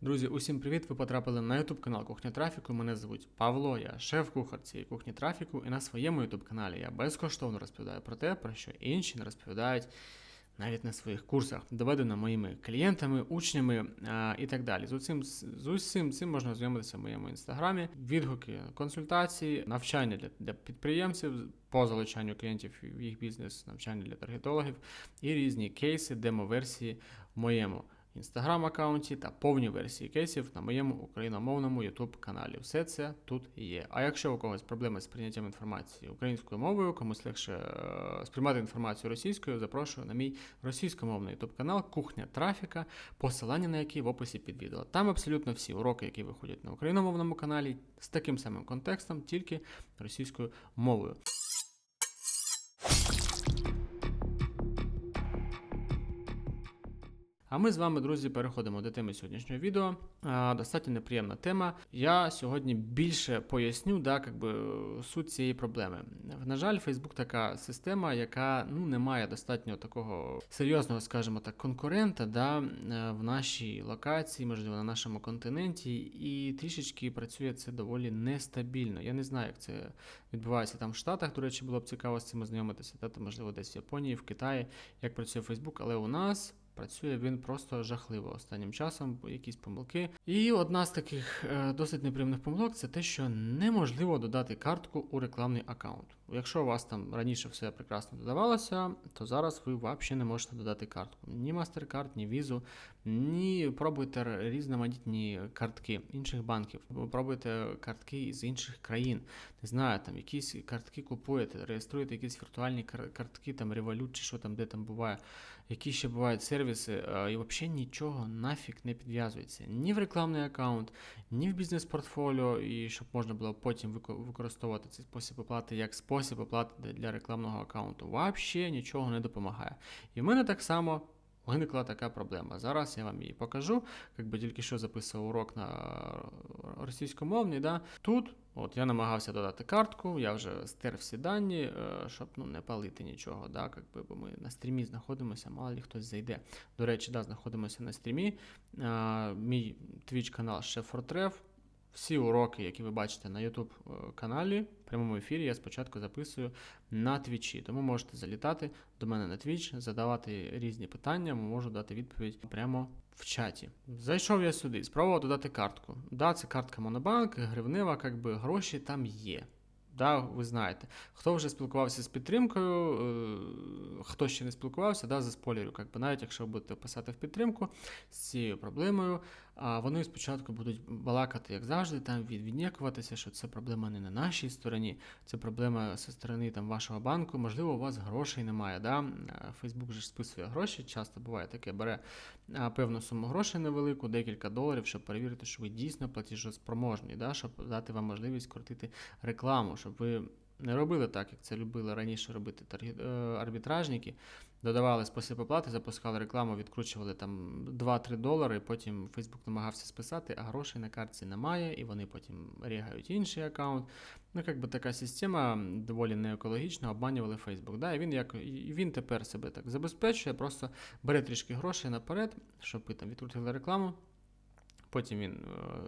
Друзі, усім привіт! Ви потрапили на YouTube канал Кухня Трафіку. Мене звуть Павло, я шеф-кухар цієї кухні трафіку, і на своєму YouTube каналі я безкоштовно розповідаю про те, про що інші не розповідають навіть на своїх курсах, доведено моїми клієнтами, учнями а, і так далі. З усім, з усім цим можна ознайомитися в моєму інстаграмі. Відгуки, консультації, навчання для, для підприємців по залучанню клієнтів в їх бізнес, навчання для таргетологів і різні кейси, демо-версії в моєму інстаграм-аккаунті та повні версії кейсів на моєму україномовному YouTube каналі. Все це тут є. А якщо у когось проблеми з прийняттям інформації українською мовою, комусь легше е, сприймати інформацію російською, запрошую на мій російськомовний YouTube канал Кухня Трафіка, посилання на який в описі під відео. Там абсолютно всі уроки, які виходять на україномовному каналі, з таким самим контекстом, тільки російською мовою. А ми з вами, друзі, переходимо до теми сьогоднішнього відео. А, достатньо неприємна тема. Я сьогодні більше поясню, да, как би, суть цієї проблеми. На жаль, Facebook така система, яка ну, не має достатньо такого серйозного, скажімо так, конкурента да, в нашій локації, можливо, на нашому континенті, і трішечки працює це доволі нестабільно. Я не знаю, як це відбувається там в Штатах. До речі, було б цікаво з цим ознайомитися, та, можливо, десь в Японії, в Китаї, як працює Facebook, але у нас. Працює він просто жахливо останнім часом, якісь помилки. І одна з таких е, досить неприємних помилок це те, що неможливо додати картку у рекламний аккаунт. Якщо у вас там раніше все прекрасно додавалося, то зараз ви взагалі не можете додати картку. Ні MasterCard, ні Visa, ні пробуйте різноманітні картки інших банків. Пробуйте картки з інших країн. Не знаю, там якісь картки купуєте, реєструєте якісь віртуальні картки, там Revolut чи що там, де там буває, які ще бувають сервіси, і взагалі нічого нафіг не підв'язується. Ні в рекламний аккаунт, ні в бізнес-портфоліо, і щоб можна було потім використовувати цей спосіб оплати як спосіб оплати для рекламного аккаунту. Взагалі нічого не допомагає. І в мене так само. Виникла така проблема. Зараз я вам її покажу. Якби тільки що записував урок на російськомовний. Да? Тут от я намагався додати картку, я вже стер всі дані, е, щоб ну, не палити нічого. Да? Якби, бо ми на стрімі знаходимося, мало ли хтось зайде. До речі, да, знаходимося на стрімі. Мій твіч канал Шефортрев. Всі уроки, які ви бачите на YouTube каналі, в прямому ефірі, я спочатку записую на твічі. Тому можете залітати до мене на твіч, задавати різні питання, можу дати відповідь прямо в чаті. Зайшов я сюди, спробував додати картку. Да, це картка Монобанк, гривнева, якби гроші там є. Да, ви знаєте, хто вже спілкувався з підтримкою, е, хто ще не спілкувався, да, за спойлерю, якби навіть якщо ви будете писати в підтримку з цією проблемою, а вони спочатку будуть балакати, як завжди, там віднікуватися, що це проблема не на нашій стороні, це проблема зі сторони там, вашого банку. Можливо, у вас грошей немає. Да? Фейсбук же списує гроші, часто буває таке, бере певну суму грошей невелику, декілька доларів, щоб перевірити, що ви дійсно платіжоспроможні, да? щоб дати вам можливість крутити рекламу. щоб ви не робили так, як це любили раніше робити е, арбітражники. Додавали спосіб оплати, запускали рекламу, відкручували там 2-3 долари, потім Facebook намагався списати, а грошей на картці немає, і вони потім регають інший аккаунт. Ну, як така система доволі неекологічна, обманювали Facebook. Да? І він як, і він тепер себе так забезпечує, просто бере трішки грошей наперед, щоб ви там відкрутили рекламу. Потім він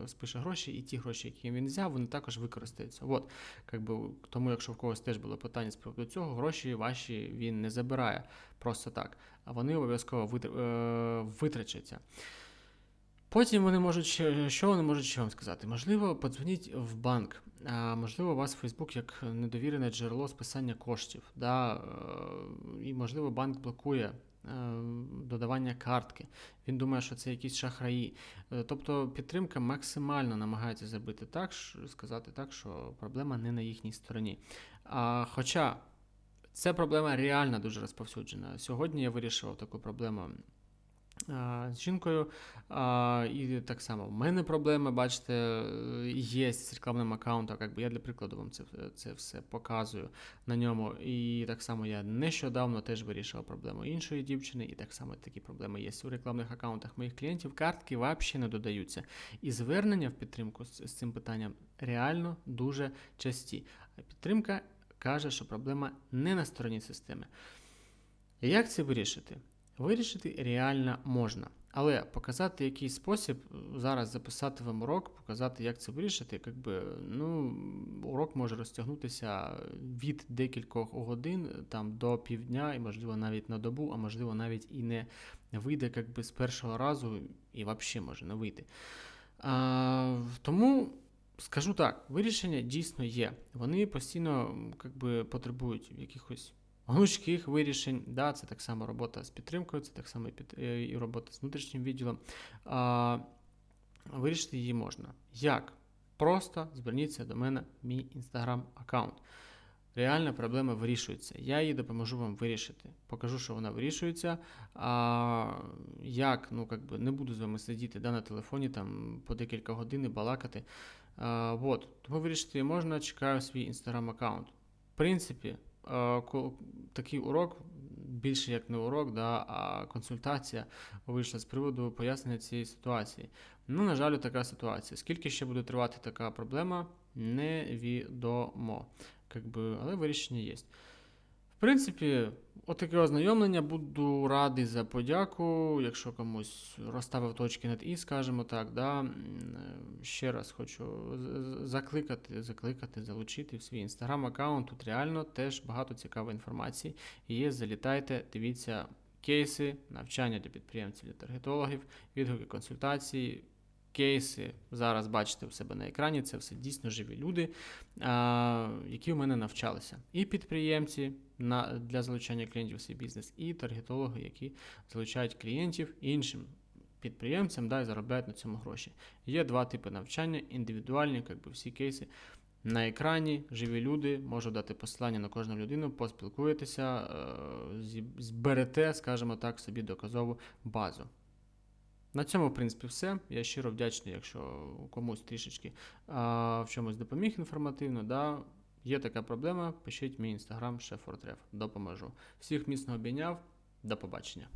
е, спише гроші, і ті гроші, які він взяв, вони також використаються. От, би, Тому, якщо в когось теж було питання з приводу цього, гроші ваші він не забирає просто так, а вони обов'язково е, витрачаться. Потім вони можуть, що вони можуть ще вам сказати? Можливо, подзвоніть в банк, а можливо, у вас Facebook як недовірене джерело списання коштів. Да? Е, і, можливо, банк блокує додавання картки. Він думає, що це якісь шахраї. Е, тобто підтримка максимально намагається зробити так, сказати так, що проблема не на їхній стороні. А, Хоча ця проблема реально дуже розповсюджена. Сьогодні я вирішував таку проблему з жінкою. І так само в мене проблеми, бачите, є з рекламним аккаунтом. Якби я для прикладу вам це це все показую на ньому. І так само я нещодавно теж вирішував проблему іншої дівчини, і так само такі проблеми є у рекламних аккаунтах моїх клієнтів. Картки взагалі не додаються. І звернення в підтримку з, з цим питанням реально дуже часті. Підтримка каже, що проблема не на стороні системи. Як це вирішити? Вирішити реально можна. Але показати якийсь спосіб, е, зараз записати вам урок, показати, як це вирішити, якби, ну, урок може розтягнутися від декількох годин там, до півдня, і, можливо, навіть на добу, а можливо, навіть і не вийде якби, з першого разу, і взагалі може не вийти. А, тому скажу так, вирішення дійсно є. Вони постійно якби, потребують якихось гнучких вирішень. Да, це так само робота з підтримкою, це так само і, під, е, і робота з внутрішнім відділом. А, вирішити її можна. Як? Просто зверніться до мене в мій інстаграм-аккаунт. Реальна проблема вирішується. Я її допоможу вам вирішити. Покажу, що вона вирішується. А як, ну как би не буду з вами сидіти да, на телефоні там по декілька годин і балакати. А, вот. Тому вирішити її можна, чекаю свій інстаграм-аккаунт. В принципі, такий урок більше як не урок, да, а консультація вийшла з приводу пояснення цієї ситуації. Ну, на жаль, така ситуація. Скільки ще буде тривати така проблема, невідомо. Якби, але вирішення є. Принципі, отаке ознайомлення. Буду радий за подяку. Якщо комусь розставив точки над і, скажімо так. Да. Ще раз хочу закликати, закликати, залучити в свій інстаграм-аккаунт. Тут реально теж багато цікавої інформації. Є, залітайте, дивіться кейси, навчання для підприємців, для таргетологів, відгуки консультації. Кейси зараз бачите у себе на екрані, це все дійсно живі люди, які у мене навчалися. І підприємці для залучання клієнтів в свій бізнес, і таргетологи, які залучають клієнтів іншим підприємцям да, і заробляють на цьому гроші. Є два типи навчання: індивідуальні, як би всі кейси. На екрані живі люди, можу дати посилання на кожну людину, поспілкуєтеся, е, зберете, скажімо так, собі доказову базу. На цьому, в принципі, все. Я щиро вдячний, якщо комусь трішечки а, в чомусь допоміг інформативно. Да. Є така проблема, пишіть мій інстаграм, шефортреф, допоможу. Всіх міцно обійняв, до побачення.